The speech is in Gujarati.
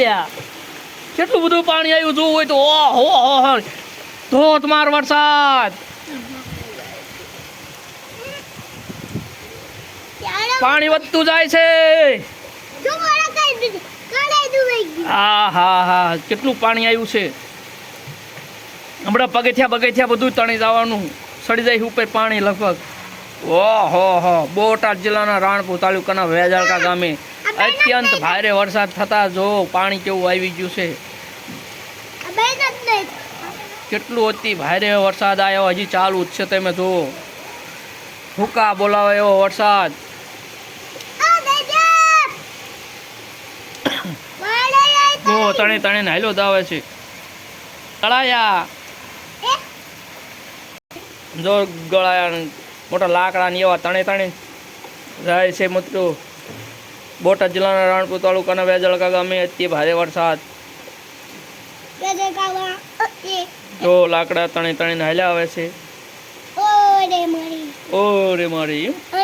લ્યા કેટલું બધું પાણી આવ્યું જોવું હોય તો ઓહો હો હો ધોધમાર વરસાદ. પાણી વધતું જાય છે. હા હા કેટલું પાણી આવ્યું છે. હમણાં પગથિયા બગથિયા બધું તણી જવાનું. સડી જાય ઉપર પાણી લગભગ. ઓહો હો. બોટાદ જિલ્લાના રાણપુર તાલુકાના વેજાળકા ગામે. અત્યંત ભારે વરસાદ થતા જો પાણી કેવું આવી ગયું છે. જ કેટલું અતિ ભારે વરસાદ આવ્યો, હજી ચાલુ જ છે તમે જુઓ હુકા બોલાવે એવો વરસાદ. જો તણે તણે નાયલો દાવે છે. તળાયા. જો ગળાયા મોટા લાકડા ને એવા તણે તણે જાય છે મિત્રો. બોટાદ જિલ્લાના રાણપુર તાલુકાના વેજળકા ગામે અતિ ભારે વરસાદ. જો લાકડા તણી તણે હાલ્યા આવે છે. ઓરે ઓ રે મારી.